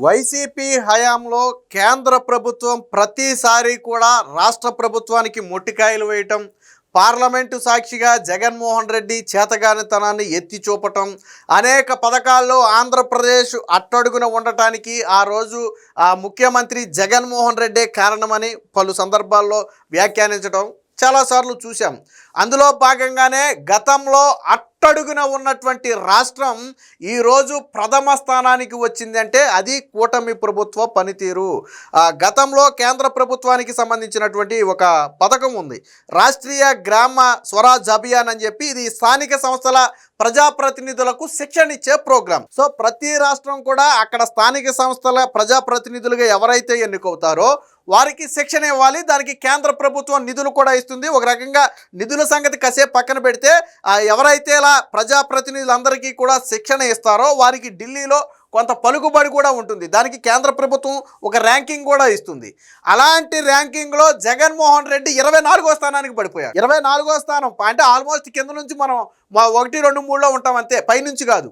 YCP హయాంలో కేంద్ర ప్రభుత్వం ప్రతిసారి కూడా రాష్ట్ర ప్రభుత్వానికి మొట్టికాయలు వేయటం పార్లమెంటు సాక్షిగా జగన్మోహన్ రెడ్డి చేతగానితనాన్ని ఎత్తి చూపటం అనేక పథకాల్లో ఆంధ్రప్రదేశ్ అట్టడుగున ఉండటానికి ఆ రోజు ఆ ముఖ్యమంత్రి జగన్మోహన్ రెడ్డే కారణమని పలు సందర్భాల్లో వ్యాఖ్యానించడం చాలాసార్లు చూశాం. అందులో భాగంగానే గతంలో అట్ అట్టడుగున ఉన్నటువంటి రాష్ట్రం ఈరోజు ప్రథమ స్థానానికి వచ్చిందంటే అది కూటమి ప్రభుత్వ పనితీరు. గతంలో కేంద్ర ప్రభుత్వానికి సంబంధించినటువంటి ఒక పథకం ఉంది. రాష్ట్రీయ గ్రామ స్వరాజ్ అభియాన్ అని చెప్పి ఇది స్థానిక సంస్థల ప్రజాప్రతినిధులకు శిక్షణ ఇచ్చే ప్రోగ్రాం. సో ప్రతి రాష్ట్రం కూడా అక్కడ స్థానిక సంస్థల ప్రజాప్రతినిధులుగా ఎవరైతే ఎన్నికవుతారో వారికి శిక్షణ ఇవ్వాలి. దానికి కేంద్ర ప్రభుత్వం నిధులు కూడా ఇస్తుంది. ఒక రకంగా నిధుల సంగతి కసేపు పక్కన పెడితే ఎవరైతే ఇలా ప్రజాప్రతినిధులందరికీ కూడా శిక్షణ ఇస్తారో వారికి ఢిల్లీలో కొంత పలుకుబడి కూడా ఉంటుంది. దానికి కేంద్ర ప్రభుత్వం ఒక ర్యాంకింగ్ కూడా ఇస్తుంది. అలాంటి ర్యాంకింగ్లో జగన్మోహన్ రెడ్డి ఇరవై నాలుగో స్థానానికి పడిపోయారు ఇరవై నాలుగో స్థానం అంటే ఆల్మోస్ట్ కింద నుంచి మనం మా ఒకటి రెండు మూడులో ఉంటాం అంతే పైనుంచి కాదు.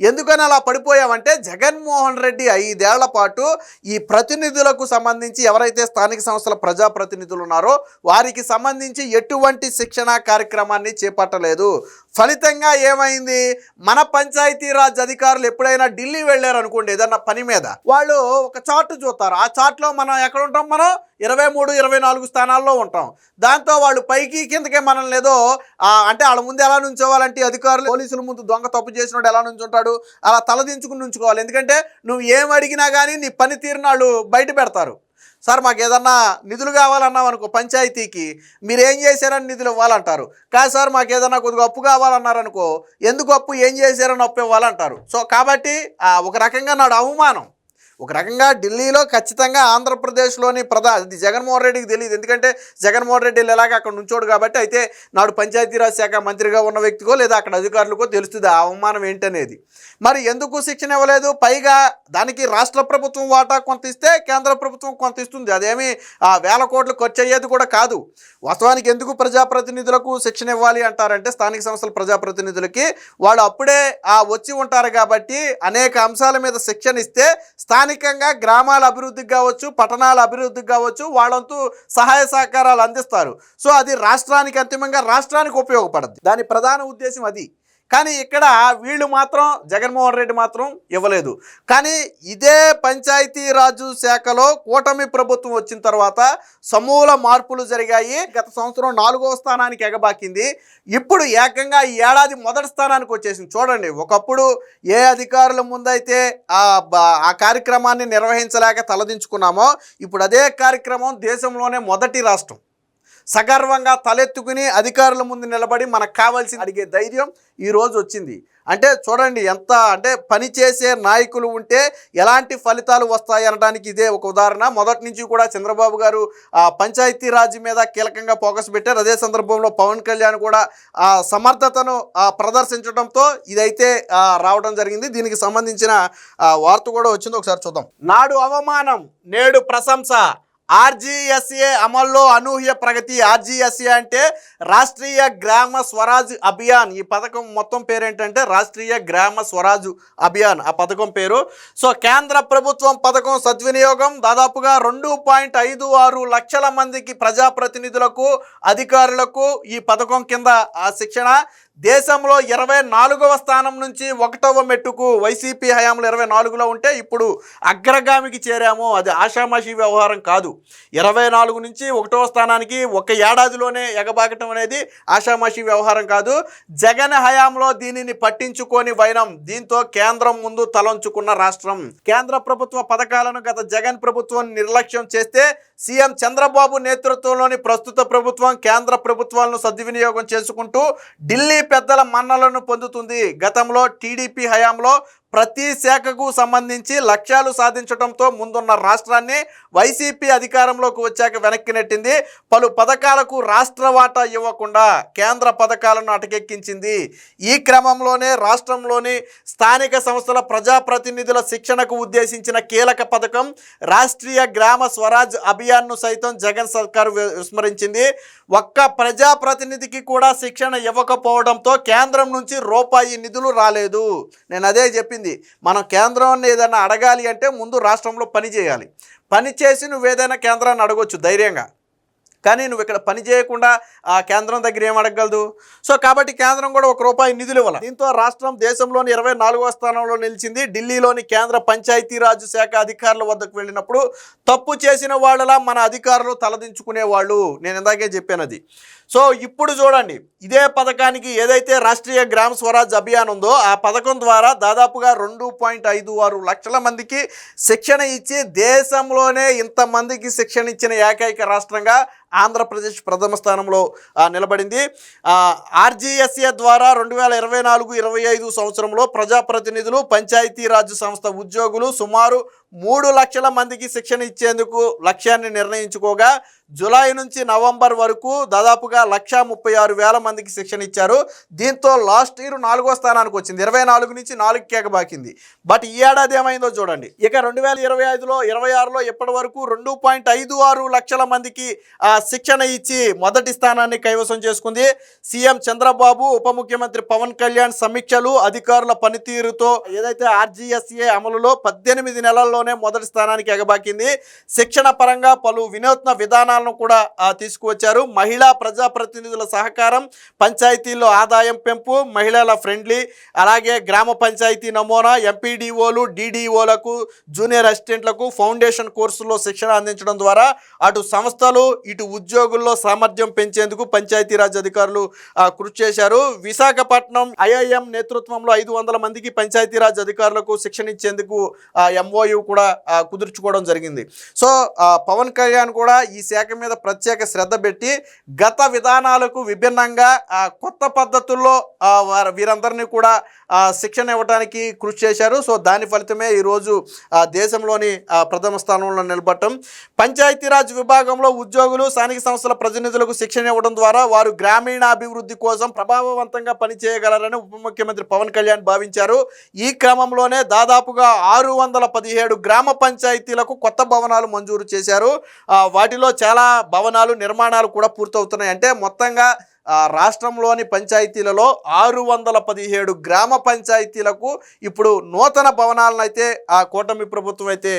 ఎందుకని అలా పడిపోయామంటే జగన్మోహన్ రెడ్డి ఐదేళ్ళ పాటు ఈ ప్రతినిధులకు సంబంధించి ఎవరైతే స్థానిక సంస్థల ప్రజాప్రతినిధులు ఉన్నారో వారికి సంబంధించి ఎటువంటి శిక్షణ కార్యక్రమాన్ని చేపట్టలేదు. ఫలితంగా ఏమైంది? మన పంచాయతీరాజ్ అధికారులు ఎప్పుడైనా ఢిల్లీ వెళ్ళారు అనుకోండి ఏదన్నా పని మీద వాళ్ళు ఒక చార్ట్ చూస్తారు. ఆ చార్ట్లో మనం ఎక్కడ ఉంటాం మనం? ఇరవై మూడు ఇరవై నాలుగు స్థానాల్లో ఉంటాం. దాంతో వాళ్ళు పైకి కిందకే మనల్ని ఏదో అంటే వాళ్ళ ముందు ఎలా నుంచోవాలంటే అధికారులు పోలీసుల ముందు దొంగ తప్పు చేసినోడు ఎలా నుంచుంటాడు? అలా తలదించుకుని నుంచుకోవాలి. ఎందుకంటే నువ్వు ఏం అడిగినా కానీ నీ పనితీరుని వాళ్ళు బయట పెడతారు. సార్ మాకు ఏదన్నా నిధులు కావాలన్నాం అనుకో పంచాయతీకి మీరు ఏం చేశారని నిధులు ఇవ్వాలంటారు. కాదు సార్ మాకు ఏదన్నా కొద్దిగా అప్పు కావాలన్నారు అనుకో ఎందుకు అప్పు ఏం చేశారని అప్పు ఇవ్వాలంటారు. సో కాబట్టి ఒక రకంగా నాడు అవమానం. ఒక రకంగా ఢిల్లీలో ఖచ్చితంగా ఆంధ్రప్రదేశ్లోని ప్రధా అది జగన్మోహన్ రెడ్డికి తెలియదు ఎందుకంటే జగన్మోహన్ రెడ్డి ఎలాగ అక్కడ నుంచోడు కాబట్టి అయితే నాడు పంచాయతీరాజ్ శాఖ మంత్రిగా ఉన్న వ్యక్తికో లేదా అక్కడ అధికారులకో తెలుస్తుంది ఆ అవమానం ఏంటనేది. మరి ఎందుకు శిక్షణ ఇవ్వలేదు? పైగా దానికి రాష్ట్ర ప్రభుత్వం వాటా కొంత ఇస్తే కేంద్ర ప్రభుత్వం కొంత ఇస్తుంది. అదేమి ఆ వేల కోట్లు ఖర్చు అయ్యేది కూడా కాదు. వాస్తవానికి ఎందుకు ప్రజాప్రతినిధులకు శిక్షణ ఇవ్వాలి అంటారంటే స్థానిక సంస్థల ప్రజాప్రతినిధులకి వాళ్ళు అప్పుడే ఆ వచ్చి ఉంటారు కాబట్టి అనేక అంశాల మీద శిక్షణ ఇస్తే స్థానికంగా గ్రామాల అభివృద్ధికి కావచ్చు పట్టణాల అభివృద్ధికి కావచ్చు వాళ్ళంతూ సహాయ సహకారాలు అందిస్తారు. సో అది రాష్ట్రానికి అంతిమంగా రాష్ట్రానికి ఉపయోగపడద్ది. దాని ప్రధాన ఉద్దేశం అది. కానీ ఇక్కడ వీళ్ళు మాత్రం జగన్మోహన్ రెడ్డి మాత్రం ఇవ్వలేదు. కానీ ఇదే పంచాయతీరాజు శాఖలో కూటమి ప్రభుత్వం వచ్చిన తర్వాత సమూల మార్పులు జరిగాయి. గత సంవత్సరం నాలుగో స్థానానికి ఎగబాకింది. ఇప్పుడు ఏకంగా ఈ ఏడాది మొదటి స్థానానికి వచ్చేసింది. చూడండి ఒకప్పుడు ఏ అధికారుల ముందైతే ఆ ఆ కార్యక్రమాన్ని నిర్వహించలేక తలదించుకున్నామో ఇప్పుడు అదే కార్యక్రమం దేశంలోనే మొదటి రాష్ట్రం. సగర్వంగా తలెత్తుకుని అధికారుల ముందు నిలబడి మనకు కావాల్సింది అడిగే ధైర్యం ఈరోజు వచ్చింది. అంటే చూడండి ఎంత అంటే పనిచేసే నాయకులు ఉంటే ఎలాంటి ఫలితాలు వస్తాయి అనడానికి ఇదే ఒక ఉదాహరణ. మొదటి నుంచి కూడా చంద్రబాబు గారు ఆ, పంచాయతీరాజ్ మీద కీలకంగా ఫోకస్ పెట్టారు. అదే సందర్భంలో పవన్ కళ్యాణ్ కూడా ఆ సమర్థతను ప్రదర్శించడంతో ఇదైతే రావడం జరిగింది. దీనికి సంబంధించిన వార్త కూడా వచ్చింది. ఒకసారి చూద్దాం. నాడు అవమానం నేడు ప్రశంస. ఆర్జీఎస్ఏ అమల్లో అనూహ్య ప్రగతి. ఆర్జీఎస్ఏ అంటే రాష్ట్రీయ గ్రామ స్వరాజ్ అభియాన్. ఈ పథకం మొత్తం పేరు ఏంటంటే రాష్ట్రీయ గ్రామ స్వరాజ్ అభియాన్. ఆ పథకం పేరు. సో కేంద్ర ప్రభుత్వం పథకం సద్వినియోగం. దాదాపుగా రెండు పాయింట్ ఐదు ఆరు లక్షల మందికి ప్రజాప్రతినిధులకు అధికారులకు ఈ పథకం కింద ఆ శిక్షణ. దేశంలో ఇరవై నాలుగవ స్థానం నుంచి ఒకటవ మెట్టుకు వైసీపీ హయాంలో ఇరవై నాలుగులో ఉంటే ఇప్పుడు అగ్రగామికి చేరాము. అది ఆషామాషి వ్యవహారం కాదు. ఇరవై నాలుగు నుంచి ఒకటవ స్థానానికి ఒక ఏడాదిలోనే ఎగబాకటం అనేది ఆషామాషి వ్యవహారం కాదు. జగన్ హయాంలో దీనిని పట్టించుకొని వైనం. దీంతో కేంద్రం ముందు తలంచుకున్న రాష్ట్రం. కేంద్ర ప్రభుత్వ పథకాలను గత జగన్ ప్రభుత్వం నిర్లక్ష్యం చేస్తే సీఎం చంద్రబాబు నేతృత్వంలోని ప్రస్తుత ప్రభుత్వం కేంద్ర ప్రభుత్వాలను సద్వినియోగం చేసుకుంటూ ఢిల్లీ పెద్దల మన్నలను పొందుతుంది. గతంలో టీడీపీ హయాంలో ప్రతి శాఖకు సంబంధించి లక్ష్యాలు సాధించడంతో ముందున్న రాష్ట్రాన్ని వైసీపీ అధికారంలోకి వచ్చాక వెనక్కి నెట్టింది. పలు పథకాలకు రాష్ట్ర వాటా ఇవ్వకుండా కేంద్ర పథకాలను అటకెక్కించింది. ఈ క్రమంలోనే రాష్ట్రంలోని స్థానిక సంస్థల ప్రజాప్రతినిధుల శిక్షణకు ఉద్దేశించిన కీలక పథకం రాష్ట్రీయ గ్రామ స్వరాజ్ అభియాన్ను సైతం జగన్ సర్కారు వి- విస్మరించింది. ఒక్క ప్రజాప్రతినిధికి కూడా శిక్షణ ఇవ్వకపోవడంతో కేంద్రం నుంచి రూపాయి నిధులు రాలేదు. నేను అదే చెప్పి చెప్పింది మనం కేంద్రాన్ని ఏదైనా అడగాలి అంటే ముందు రాష్ట్రంలో పని చేయాలి. పని చేసి నువ్వు ఏదైనా కేంద్రాన్ని అడగొచ్చు ధైర్యంగా. కానీ నువ్వు ఇక్కడ పని చేయకుండా ఆ కేంద్రం దగ్గర ఏం అడగగలదు? సో కాబట్టి కేంద్రం కూడా ఒక రూపాయి నిధులు ఇవ్వాలి. దీంతో రాష్ట్రం దేశంలోని ఇరవై నాలుగవ స్థానంలో నిలిచింది. ఢిల్లీలోని కేంద్ర పంచాయతీరాజ్ శాఖ అధికారుల వద్దకు వెళ్ళినప్పుడు తప్పు చేసిన వాళ్ళలా మన అధికారులు తలదించుకునే వాళ్ళు. నేను ఇందాకే చెప్పాను అది. సో ఇప్పుడు చూడండి ఇదే పథకానికి ఏదైతే రాష్ట్రీయ గ్రామ స్వరాజ్ అభియాన్ ఉందో ఆ పథకం ద్వారా దాదాపుగా రెండు పాయింట్ ఐదు ఆరు లక్షల మందికి శిక్షణ ఇచ్చి దేశంలోనే ఇంతమందికి శిక్షణ ఇచ్చిన ఏకైక రాష్ట్రంగా ఆంధ్రప్రదేశ్ ప్రథమ స్థానంలో నిలబడింది. ఆర్జీఎస్ఏ ద్వారా రెండు వేల ఇరవై నాలుగు ఇరవై ఐదు సంవత్సరంలో ప్రజాప్రతినిధులు పంచాయతీరాజ్ సంస్థ ఉద్యోగులు సుమారు మూడు లక్షల మందికి శిక్షణ ఇచ్చేందుకు లక్ష్యాన్ని నిర్ణయించుకోగా జూలై నుంచి నవంబర్ వరకు దాదాపుగా లక్ష ముప్పై ఆరు వేల మందికి శిక్షణ ఇచ్చారు. దీంతో లాస్ట్ ఇయర్ నాలుగో స్థానానికి వచ్చింది. ఇరవై నాలుగు నుంచి నాలుగు కేక బాకింది బట్ ఈ ఏడాది ఏమైందో చూడండి. ఇక రెండు వేల ఇరవై ఐదులో ఇరవై ఆరులో ఇప్పటి వరకు రెండు పాయింట్ ఐదు ఆరు లక్షల మందికి శిక్షణ ఇచ్చి మొదటి స్థానాన్ని కైవసం చేసుకుంది. సీఎం చంద్రబాబు ఉప ముఖ్యమంత్రి పవన్ కళ్యాణ్ సమీక్షలు అధికారుల పనితీరుతో ఏదైతే ఆర్జీఎస్ఏ అమలులో పద్దెనిమిది నెలల్లో దేశంలోనే మొదటి స్థానానికి ఎగబాకింది. శిక్షణ పరంగా పలు వినూత్న విధానాలను కూడా తీసుకువచ్చారు. మహిళా ప్రజాప్రతినిధుల సహకారం పంచాయతీల్లో ఆదాయం పెంపు మహిళల ఫ్రెండ్లీ అలాగే గ్రామ పంచాయతీ నమూనా ఎంపీడీఓలు డీడీఓలకు జూనియర్ అసిస్టెంట్లకు ఫౌండేషన్ కోర్సుల్లో శిక్షణ అందించడం ద్వారా అటు సంస్థలు ఇటు ఉద్యోగుల్లో సామర్థ్యం పెంచేందుకు పంచాయతీరాజ్ అధికారులు కృషి చేశారు. విశాఖపట్నం ఐఐఎం నేతృత్వంలో ఐదు వందల మందికి పంచాయతీరాజ్ అధికారులకు శిక్షణ ఇచ్చేందుకు ఎంఓయు కూడా కుదుర్చుకోవడం జరిగింది. సో పవన్ కళ్యాణ్ కూడా ఈ శాఖ మీద ప్రత్యేక శ్రద్ధ పెట్టి గత విధానాలకు విభిన్నంగా కొత్త పద్ధతుల్లో వారు వీరందరినీ కూడా శిక్షణ ఇవ్వడానికి కృషి చేశారు. సో దాని ఫలితమే ఈరోజు దేశంలోని ప్రథమ స్థానంలో నిలబడటం. పంచాయతీరాజ్ విభాగంలో ఉద్యోగులు స్థానిక సంస్థల ప్రతినిధులకు శిక్షణ ఇవ్వడం ద్వారా వారు గ్రామీణ అభివృద్ధి కోసం ప్రభావవంతంగా పనిచేయగలరని ఉప ముఖ్యమంత్రి పవన్ కళ్యాణ్ భావించారు. ఈ క్రమంలోనే దాదాపుగా ఆరు వందల పదిహేడు గ్రామ పంచాయతీలకు కొత్త భవనాలు మంజూరు చేశారు. వాటిలో చాలా భవనాలు నిర్మాణాలు కూడా పూర్తవుతున్నాయి. అంటే మొత్తంగా రాష్ట్రంలోని పంచాయతీలలో ఆరు వందల పదిహేడు గ్రామ పంచాయతీలకు ఇప్పుడు నూతన భవనాలను అయితే ఆ కూటమి ప్రభుత్వం అయితే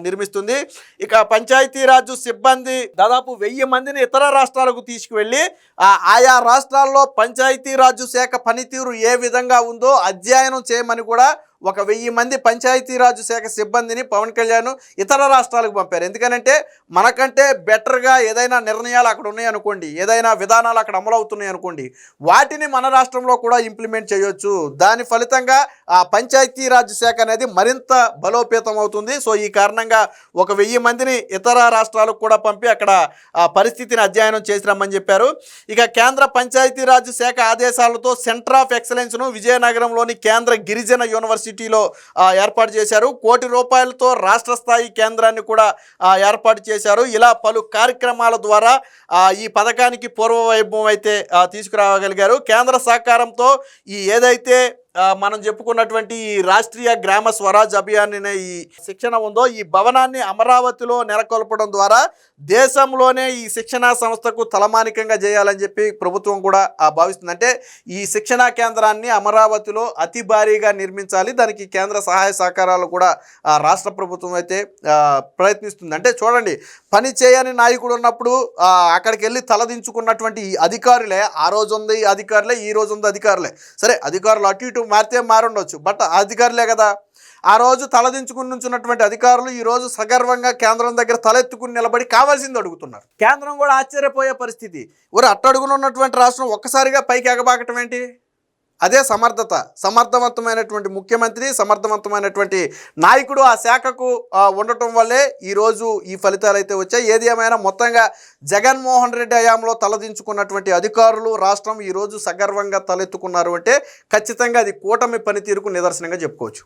నిర్మిస్తుంది. ఇక పంచాయతీరాజ్ సిబ్బంది దాదాపు వెయ్యి మందిని ఇతర రాష్ట్రాలకు తీసుకువెళ్ళి ఆ, ఆయా రాష్ట్రాల్లో పంచాయతీరాజ్ శాఖ పనితీరు ఏ విధంగా ఉందో అధ్యయనం చేయమని కూడా ఒక వెయ్యి మంది పంచాయతీరాజ్ శాఖ సిబ్బందిని పవన్ కళ్యాణ్ ఇతర రాష్ట్రాలకు పంపారు. ఎందుకనంటే మనకంటే బెటర్గా ఏదైనా నిర్ణయాలు అక్కడ ఉన్నాయనుకోండి ఏదైనా విధానాలు అక్కడ అమలవుతున్నాయి అనుకోండి వాటిని మన రాష్ట్రంలో కూడా ఇంప్లిమెంట్ చేయొచ్చు. దాని ఫలితంగా ఆ పంచాయతీరాజ్ శాఖ అనేది మరింత బలోపేతం అవుతుంది. సో ఈ కారణంగా ఒక వెయ్యి మందిని ఇతర రాష్ట్రాలకు కూడా పంపి అక్కడ ఆ పరిస్థితిని అధ్యయనం చేసినామని చెప్పారు. ఇక కేంద్ర పంచాయతీరాజ్ శాఖ ఆదేశాలతో సెంటర్ ఆఫ్ ఎక్సలెన్స్ను విజయనగరంలోని కేంద్ర గిరిజన యూనివర్సిటీ యూనివర్సిటీలో ఏర్పాటు చేశారు. కోటి రూపాయలతో రాష్ట్ర స్థాయి కేంద్రాన్ని కూడా ఏర్పాటు చేశారు. ఇలా పలు కార్యక్రమాల ద్వారా ఈ పథకానికి పూర్వ వైభవం అయితే తీసుకురాగలిగారు. కేంద్ర సహకారంతో ఈ ఏదైతే మనం చెప్పుకున్నటువంటి ఈ రాష్ట్రీయ గ్రామ స్వరాజ్ అభియాన్ అనే ఈ శిక్షణ ఉందో ఈ భవనాన్ని అమరావతిలో నెలకొల్పడం ద్వారా దేశంలోనే ఈ శిక్షణా సంస్థకు తలమానికంగా చేయాలని చెప్పి ప్రభుత్వం కూడా భావిస్తుంది. అంటే ఈ శిక్షణా కేంద్రాన్ని అమరావతిలో అతి భారీగా నిర్మించాలి. దానికి కేంద్ర సహాయ సహకారాలు కూడా రాష్ట్ర ప్రభుత్వం అయితే ప్రయత్నిస్తుంది. అంటే చూడండి పని చేయని నాయకుడు ఉన్నప్పుడు అక్కడికి వెళ్ళి తలదించుకున్నటువంటి ఈ అధికారులే ఆ రోజు ఉంది అధికారులే ఈ రోజు ఉంది అధికారులే. సరే అధికారులు అటు ఇటు మారితే మారుండొచ్చు. బట్ అధికారులే కదా. ఆ రోజు తలదించుకుని నుంచున్నటువంటి అధికారులు ఈ రోజు సగర్వంగా కేంద్రం దగ్గర తలెత్తుకుని నిలబడి కావాల్సింది అడుగుతున్నారు. కేంద్రం కూడా ఆశ్చర్యపోయే పరిస్థితి. ఊరు అట్టడుగున ఉన్నటువంటి రాష్ట్రం ఒక్కసారిగా పైకి ఎగబాకటం ఏంటి? అదే సమర్థత సమర్థవంతమైనటువంటి ముఖ్యమంత్రి సమర్థవంతమైనటువంటి నాయకుడు ఆ శాఖకు ఉండటం వల్లే ఈరోజు ఈ ఫలితాలు అయితే వచ్చాయి. ఏది ఏమైనా మొత్తంగా జగన్మోహన్ రెడ్డి హయాంలో తలదించుకున్నటువంటి అధికారులు రాష్ట్రం ఈరోజు సగర్వంగా తలెత్తుకున్నారు అంటే ఖచ్చితంగా అది కూటమి పనితీరుకు నిదర్శనంగా చెప్పుకోవచ్చు.